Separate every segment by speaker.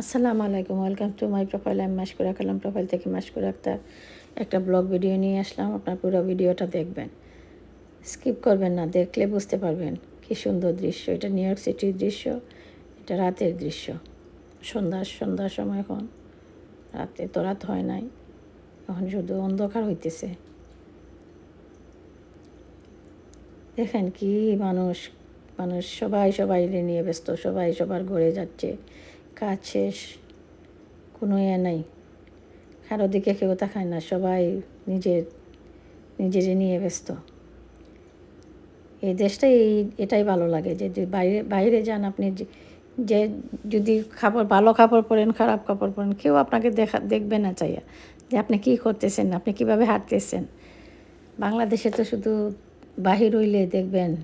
Speaker 1: আসসালামু আলাইকুম welcome to my profile আমি মাসকুরা কালাম প্রোফাইল থেকে মাসকুরা আক্তার একটা ব্লগ ভিডিও নিয়ে আসলাম। আপনার পুরো ভিডিওটা দেখবেন। স্কিপ করবেন না, দেখলে বুঝতে পারবেন কি সুন্দর দৃশ্য। এটা নিউ ইয়র্ক সিটির দৃশ্য, এটা রাতের দৃশ্য। সন্ধ্যা সন্ধ্যার সময় এখন। রাতে তো রাত হয় নাই। এখন শুধু অন্ধকার হইতেছে। দেখেন কি মানুষ মানুষ সবাই সবাই নিয়ে ব্যস্ত, সবাই সবার ঘরে যাচ্ছে। কাজ শেষ কোনো ইয়ে নাই। কারও দিকে কেউ তাকায় না, সবাই নিজের, নিজেরে নিয়ে ব্যস্ত। এই দেশটাই এই, এটাই ভালো লাগে যে বাইরে বাইরে যান আপনি যে- যদি খাবার, ভালো কাপড় পরেন, খারাপ কাপড় পরেন, কেউ আপনাকে দেখা, দেখবে না চাইয়া যে আপনি কী করতেছেন, আপনি কীভাবে হাঁটতেছেন। বাংলাদেশে তো শুধু বাহির হইলে দেখবেন,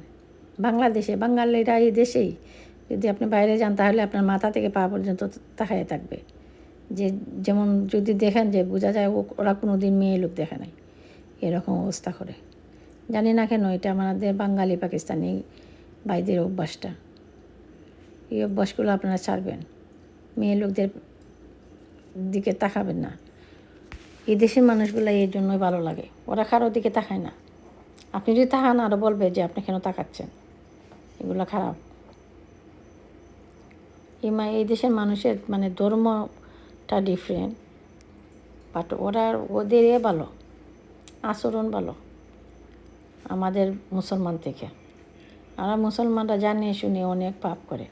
Speaker 1: বাংলাদেশে, বাঙালিরা এই দেশেই যদি আপনি বাইরে যান, তাহলে আপনার মাথা থেকে পা পর্যন্ত তাকায় থাকবে। যে যেমন যদি দেখেন যে বোঝা যায় ওরা কোনো দিন মেয়ে লোক দেখে নাই। এরকম অবস্থা করে। জানি না কেন, এটা আমাদের বাঙালি পাকিস্তানি ভাইদের অভ্যাসটা। এই অভ্যাসগুলো আপনারা ছাড়বেন। মেয়ে লোকদের দিকে তাকাবেন না। এই দেশের মানুষগুলো এই জন্যই ভালো লাগে। ওরা কারোর দিকে তাকায় না। আপনি যদি তাকান আরও বলবে যে আপনি কেন তাকাচ্ছেন? এগুলো খারাপ। এই দেশের মানুষের মানে ধর্মটা ডিফারেন্ট বাট ওরা, ওদের এ ভালো, আচরণ ভালো, আমাদের মুসলমান থেকে। আমরা মুসলমানরা জানে, শুনে, অনেক পাপ করে।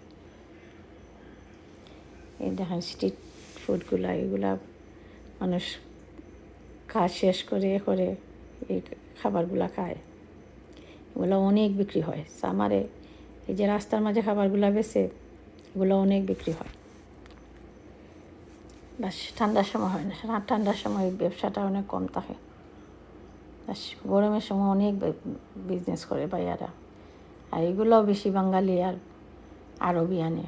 Speaker 1: এই দেখেন স্ট্রিট ফুডগুলা এগুলা মানুষ কাজ শেষ করে, এ করে, এই খাবারগুলা খায়। এগুলো অনেক বিক্রি হয়। সামারে এই যে রাস্তার মাঝে খাবারগুলো বেছে এগুলো অনেক বিক্রি হয়। বাস ঠান্ডার সময় হয় না ঠান্ডার সময় ব্যবসাটা অনেক কম থাকে। বাস গরমের সময় অনেক বিজনেস করে ভাইয়ারা। আর এগুলোও বেশি বাঙালি আর আরবি আনে।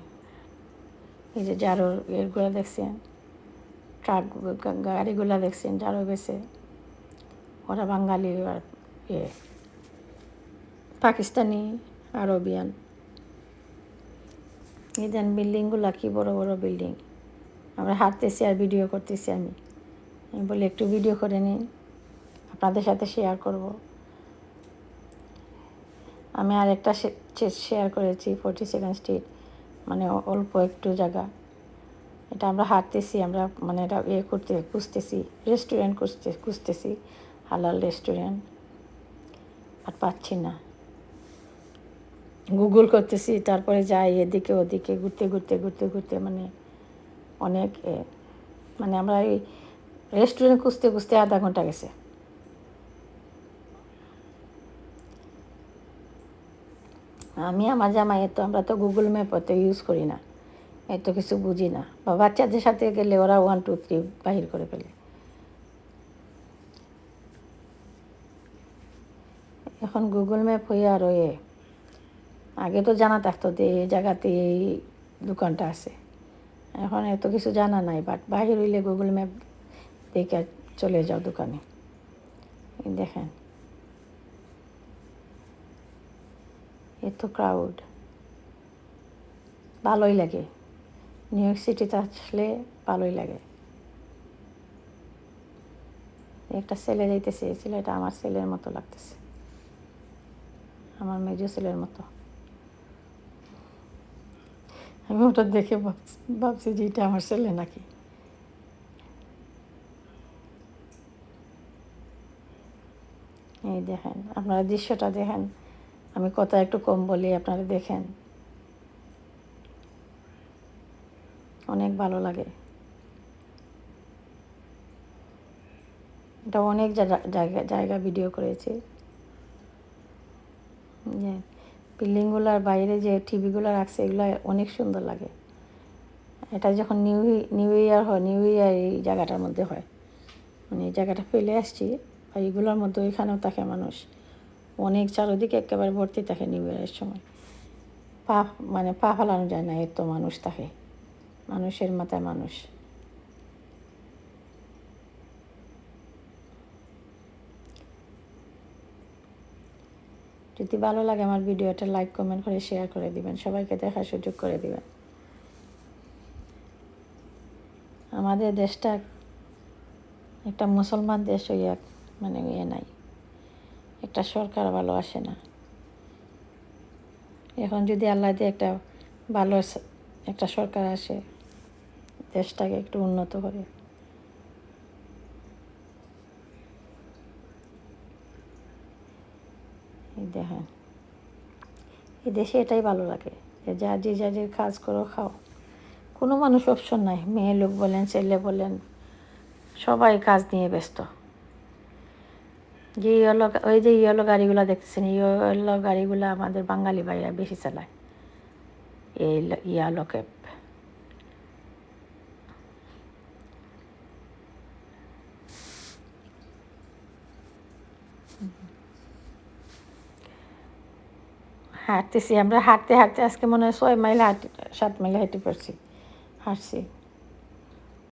Speaker 1: এই যে যারো এরগুলো দেখছেন? ট্রাক গাড়িগুলো দেখছেন? যারো বেছে। ওরা বাঙালি আর এ পাকিস্তানি আরবিয়ান এই দেন বিল্ডিংগুলো কি বড় বড় বিল্ডিং। আমরা হাঁটতেছি আর ভিডিও করতেছি আমি। আমি বলি, একটু ভিডিও করে নিন। আপনাদের সাথে শেয়ার করব। আমি আর একটা শেয়ার করেছি ফোর্টি সেকেন্ড স্ট্রিট মানে অল্প একটু জায়গা। এটা আমরা হাঁটতেছি, আমরা মানে এটা ইয়ে করতে, খুঁজতেছি রেস্টুরেন্ট খুঁজতে, খুঁজতেছি, হালাল রেস্টুরেন্ট আর পাচ্ছি না। গুগল করতেছি, তারপরে যাই এদিকে ওদিকে, ঘুরতে ঘুরতে ঘুরতে ঘুরতে মানে অনেক মানে আমরা এই রেস্টুরেন্ট খুঁজতে খুঁজতে আধা ঘণ্টা গেছে। আমি, আমার জামাই তো আমরা তো গুগল ম্যাপ অত ইউজ করি না। এত কিছু বুঝি না। বা বাচ্চাদের সাথে গেলে ওরা ওয়ান টু থ্রি বাহির করে ফেলে। এখন গুগল ম্যাপ হয়ে আর এ আগে তো জানা থাকতো যে এই জায়গাতে এই দোকানটা আছে। এখন এত কিছু জানা নাই বাট বাহির হইলে গুগল ম্যাপ দেখে চলে যাও দোকানে। দেখেন। এত ক্রাউড ভালোই লাগে। নিউ ইয়র্ক সিটিতে আসলে ভালোই লাগে। একটা ছেলে যাইতেছে ছেলেটা আমার ছেলের মতো লাগতেছে। আমার মেজো ছেলের মতো। আমি ওটা দেখে ভাবছি যে এটা আমার ছেলে নাকি। এই দেখেন, আপনারা দৃশ্যটা দেখেন। আমি কথা একটু কম বলি, আপনারা দেখেন। অনেক ভালো লাগে। এটা অনেক জায়গা- জায়গা ভিডিও করেছি। যে বিল্ডিংগুলোর বাইরে যে টিভিগুলো রাখছে, এগুলো অনেক সুন্দর লাগে। এটা যখন নিউ নিউ ইয়ার হয়, নিউ ইয়ার এই জায়গাটার মধ্যে হয়। মানে এই জায়গাটা ফেলে আসছি, আর এইগুলোর মধ্যে ওইখানেও থাকে মানুষ। অনেক চারোদিকে একেবারে ভর্তি থাকে নিউ ইয়ারের সময়। পা মানে পা ফেলানো যায় না, এত মানুষ থাকে। মানুষের মাথায় মানুষ। যদি ভালো লাগে আমার ভিডিওটা লাইক, কমেন্ট করে শেয়ার করে দিবেন। সবাইকে দেখার সুযোগ করে দিবেন। আমাদের দেশটা একটা মুসলমান দেশ হইয়া মানে ইয়ে নাই। একটা সরকার ভালো আসে না। এখন যদি আল্লাহ দিয়ে একটা ভালো একটা সরকার আসে, দেশটাকে একটু উন্নত করে এই দেখেন এই দেশে এটাই ভালো লাগে যে যা যে যা, যে কাজ করো, খাও। কোনো মানুষ অপশন নাই। মেয়ে লোক বলেন, ছেলে বলেন, সবাই কাজ নিয়ে ব্যস্ত। যে ইয়েলো ওই যে ইয়েলো গাড়িগুলো দেখতেছেন ইয়েলো গাড়িগুলো আমাদের বাঙালি ভাইরা বেশি চালায়। এই ইয়ালো ক্যাব। হাঁটতেছি, আমরা হাঁটতে হাঁটতে আজকে মনে হয় ছয় মাইল হাঁটি, সাত মাইল হাঁটি পারছি, হাঁটছি।